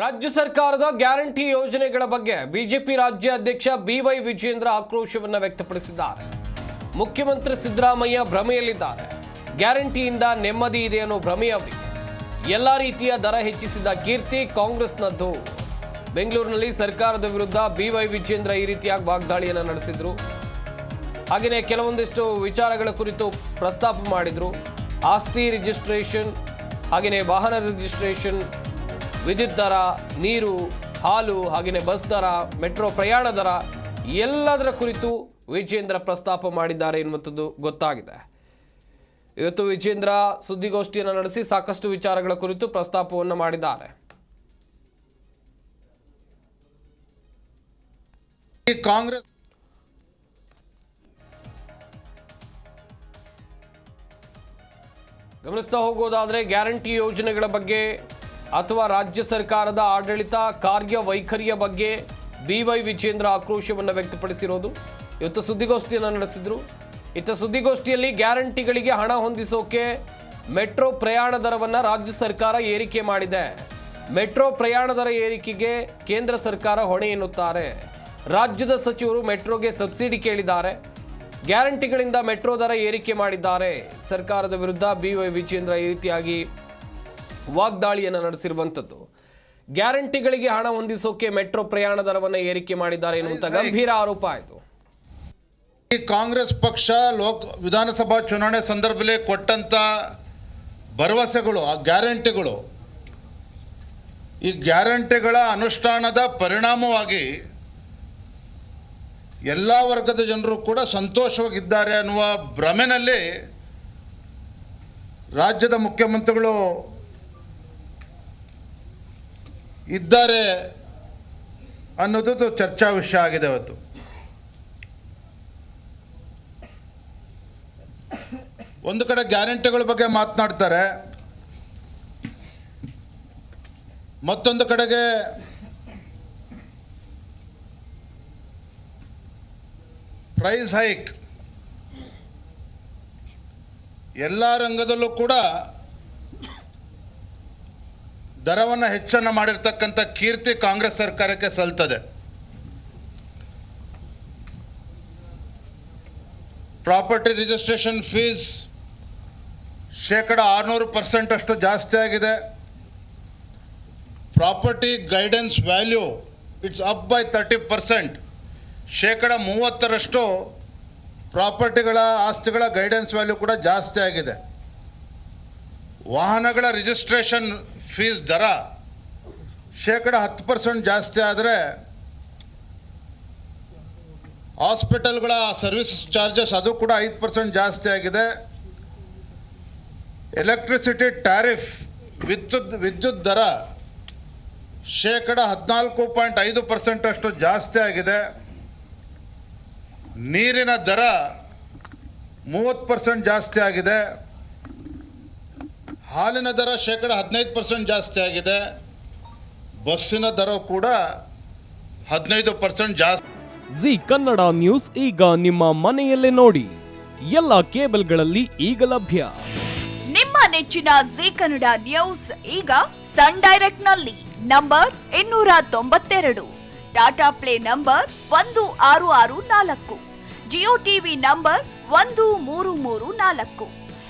ರಾಜ್ಯ ಸರ್ಕಾರದ ಗ್ಯಾರಂಟಿ ಯೋಜನೆಗಳ ಬಗ್ಗೆ ಬಿಜೆಪಿ ರಾಜ್ಯಾಧ್ಯಕ್ಷ ಬಿವೈ ವಿಜೇಂದ್ರ ಆಕ್ರೋಶವನ್ನು ವ್ಯಕ್ತಪಡಿಸಿದ್ದಾರೆ. ಮುಖ್ಯಮಂತ್ರಿ ಸಿದ್ದರಾಮಯ್ಯ ಭ್ರಮೆಯಲ್ಲಿದ್ದಾರೆ. ಗ್ಯಾರಂಟಿಯಿಂದ ನೆಮ್ಮದಿ ಇದೆ ಅನ್ನೋ ಭ್ರಮೆ ಅವರಿಗೆ. ಎಲ್ಲ ರೀತಿಯ ದರ ಹೆಚ್ಚಿಸಿದ ಕೀರ್ತಿ ಕಾಂಗ್ರೆಸ್ನದ್ದು ಬೆಂಗಳೂರಿನಲ್ಲಿ ಸರ್ಕಾರದ ವಿರುದ್ಧ ಬಿವೈ ವಿಜೇಂದ್ರ ಈ ರೀತಿಯಾಗಿ ವಾಗ್ದಾಳಿಯನ್ನು ನಡೆಸಿದ್ರು. ಹಾಗೆಯೇ ಕೆಲವೊಂದಿಷ್ಟು ವಿಚಾರಗಳ ಕುರಿತು ಪ್ರಸ್ತಾಪ ಮಾಡಿದರು. ಆಸ್ತಿ ರಿಜಿಸ್ಟ್ರೇಷನ್ ಹಾಗೆಯೇ ವಾಹನ ರಿಜಿಸ್ಟ್ರೇಷನ್ ವಿದ್ಯುತ್ ದರ ನೀರು ಹಾಲು ಹಾಗೆಯೇ ಬಸ್ ದರ ಮೆಟ್ರೋ ಪ್ರಯಾಣ ದರ ಎಲ್ಲದರ ಕುರಿತು ವಿಜೇಂದ್ರ ಪ್ರಸ್ತಾಪ ಮಾಡಿದ್ದಾರೆ ಎನ್ನುವಂಥದ್ದು ಗೊತ್ತಾಗಿದೆ. ಇವತ್ತು ವಿಜೇಂದ್ರ ಸುದ್ದಿಗೋಷ್ಠಿಯನ್ನು ನಡೆಸಿ ಸಾಕಷ್ಟು ವಿಚಾರಗಳ ಕುರಿತು ಪ್ರಸ್ತಾಪವನ್ನು ಮಾಡಿದ್ದಾರೆ. ಕಾಂಗ್ರೆಸ್ ಗಮನಿಸ್ತಾ ಹೋಗೋದಾದ್ರೆ ಗ್ಯಾರಂಟಿ ಯೋಜನೆಗಳ ಬಗ್ಗೆ ಅಥವಾ ರಾಜ್ಯ ಸರ್ಕಾರದ ಆಡಳಿತ ಕಾರ್ಯವೈಖರಿಯ ಬಗ್ಗೆ ಬಿ ವೈ ವಿಜೇಂದ್ರ ಆಕ್ರೋಶವನ್ನು ವ್ಯಕ್ತಪಡಿಸಿರೋದು. ಇವತ್ತು ಸುದ್ದಿಗೋಷ್ಠಿಯನ್ನು ನಡೆಸಿದ್ರು. ಇತ್ತ ಸುದ್ದಿಗೋಷ್ಠಿಯಲ್ಲಿ ಗ್ಯಾರಂಟಿಗಳಿಗೆ ಹಣ ಹೊಂದಿಸೋಕೆ ಮೆಟ್ರೋ ಪ್ರಯಾಣ ದರವನ್ನು ರಾಜ್ಯ ಸರ್ಕಾರ ಏರಿಕೆ ಮಾಡಿದೆ. ಮೆಟ್ರೋ ಪ್ರಯಾಣ ದರ ಏರಿಕೆಗೆ ಕೇಂದ್ರ ಸರ್ಕಾರ ಹೊಣೆ ಎನ್ನುತ್ತಾರೆ. ರಾಜ್ಯದ ಸಚಿವರು ಮೆಟ್ರೋಗೆ ಸಬ್ಸಿಡಿ ಕೇಳಿದ್ದಾರೆ. ಗ್ಯಾರಂಟಿಗಳಿಂದ ಮೆಟ್ರೋ ದರ ಏರಿಕೆ ಮಾಡಿದ್ದಾರೆ. ಸರ್ಕಾರದ ವಿರುದ್ಧ ಬಿ ವೈ ವಿಜೇಂದ್ರ ಈ ರೀತಿಯಾಗಿ ವಾಗ್ದಾಳಿಯನ್ನು ನಡೆಸಿರುವಂಥದ್ದು. ಗ್ಯಾರಂಟಿಗಳಿಗೆ ಹಣ ಹೊಂದಿಸೋಕೆ ಮೆಟ್ರೋ ಪ್ರಯಾಣ ದರವನ್ನು ಏರಿಕೆ ಮಾಡಿದ್ದಾರೆ ಎನ್ನುವಂಥ ಗಂಭೀರ ಆರೋಪ ಆಯಿತು. ಈ ಕಾಂಗ್ರೆಸ್ ಪಕ್ಷ ಲೋಕ್ ವಿಧಾನಸಭಾ ಚುನಾವಣೆ ಸಂದರ್ಭದಲ್ಲಿ ಕೊಟ್ಟಂತ ಭರವಸೆಗಳು ಆ ಗ್ಯಾರಂಟಿಗಳು ಈ ಗ್ಯಾರಂಟಿಗಳ ಅನುಷ್ಠಾನದ ಪರಿಣಾಮವಾಗಿ ಎಲ್ಲ ವರ್ಗದ ಜನರು ಕೂಡ ಸಂತೋಷವಾಗಿದ್ದಾರೆ ಅನ್ನುವ ಭ್ರಮೆನಲ್ಲಿ ರಾಜ್ಯದ ಮುಖ್ಯಮಂತ್ರಿಗಳು ಇದ್ದಾರೆ ಅನ್ನೋದು ಚರ್ಚಾ ವಿಷಯ ಆಗಿದೆ ಅವತ್ತು. ಒಂದು ಕಡೆ ಗ್ಯಾರಂಟಿಗಳ ಬಗ್ಗೆ ಮಾತನಾಡ್ತಾರೆ. ಮತ್ತೊಂದು ಕಡೆಗೆ ಪ್ರೈಸ್ ಹೈಕ್. ಎಲ್ಲ ರಂಗದಲ್ಲೂ ಕೂಡ ದರವನ್ನು ಹೆಚ್ಚನ್ನು ಮಾಡಿರ್ತಕ್ಕಂಥ ಕೀರ್ತಿ ಕಾಂಗ್ರೆಸ್ ಸರ್ಕಾರಕ್ಕೆ ಸಲ್ತದೆ. ಪ್ರಾಪರ್ಟಿ ರಿಜಿಸ್ಟ್ರೇಷನ್ ಫೀಸ್ ಶೇಕಡ ಆರುನೂರು ಪರ್ಸೆಂಟ್ ಅಷ್ಟು ಜಾಸ್ತಿ ಆಗಿದೆ. Property guidance value it's up by thirty percent. ಶೇಕಡ ಮೂವತ್ತರಷ್ಟು ಪ್ರಾಪರ್ಟಿಗಳ ಆಸ್ತಿಗಳ ಗೈಡೆನ್ಸ್ ವ್ಯಾಲ್ಯೂ ಕೂಡ ಜಾಸ್ತಿ ಆಗಿದೆ. ವಾಹನಗಳ ರಿಜಿಸ್ಟ್ರೇಷನ್ ಫೀಸ್ ದರ ಶೇಕಡ ಹತ್ತು ಪರ್ಸೆಂಟ್ ಜಾಸ್ತಿ ಆದರೆ ಹಾಸ್ಪಿಟಲ್ಗಳ ಸರ್ವಿಸ್ ಚಾರ್ಜಸ್ ಅದು ಕೂಡ ಐದು ಪರ್ಸೆಂಟ್ ಜಾಸ್ತಿ ಆಗಿದೆ. ಎಲೆಕ್ಟ್ರಿಸಿಟಿ ಟ್ಯಾರಿಫ್ ವಿದ್ಯುತ್ ವಿದ್ಯುತ್ ದರ ಶೇಕಡ ಹದಿನಾಲ್ಕು ಪಾಯಿಂಟ್ ಐದು ಪರ್ಸೆಂಟಷ್ಟು ಜಾಸ್ತಿ ಆಗಿದೆ. ನೀರಿನ ದರ ಮೂವತ್ತು ಪರ್ಸೆಂಟ್ ಜಾಸ್ತಿ ಆಗಿದೆ. ಹಾಲಿನ ದರ ಶೇಕಡ ಹದಿನೈದು ಪರ್ಸೆಂಟ್ ಜಾಸ್ತಿ ಆಗಿದೆ. ಬಸ್ಸಿನ ದರ ಕೂಡ ಹದಿನೈದು ಪರ್ಸೆಂಟ್ ಜಾಸ್ತಿ. ಜಿ ಕನ್ನಡ ನ್ಯೂಸ್ ಈಗ ನಿಮ್ಮ ಮನೆಯಲ್ಲೇ ನೋಡಿ. ಎಲ್ಲ ಕೇಬಲ್ಗಳಲ್ಲಿ ಈಗ ಲಭ್ಯ. ನಿಮ್ಮ ನೆಚ್ಚಿನ ಜಿ ಕನ್ನಡ ನ್ಯೂಸ್ ಈಗ ಸನ್ ಡೈರೆಕ್ಟ್ನಲ್ಲಿ ನಂಬರ್ ಇನ್ನೂರ ತೊಂಬತ್ತೆರಡು. ಟಾಟಾ ಪ್ಲೇ ನಂಬರ್ ಒಂದು ಆರು ಆರು ನಾಲ್ಕು. ಜಿಯೋ ಟಿವಿ ನಂಬರ್ ಒಂದು ಮೂರು ಮೂರು ನಾಲ್ಕು.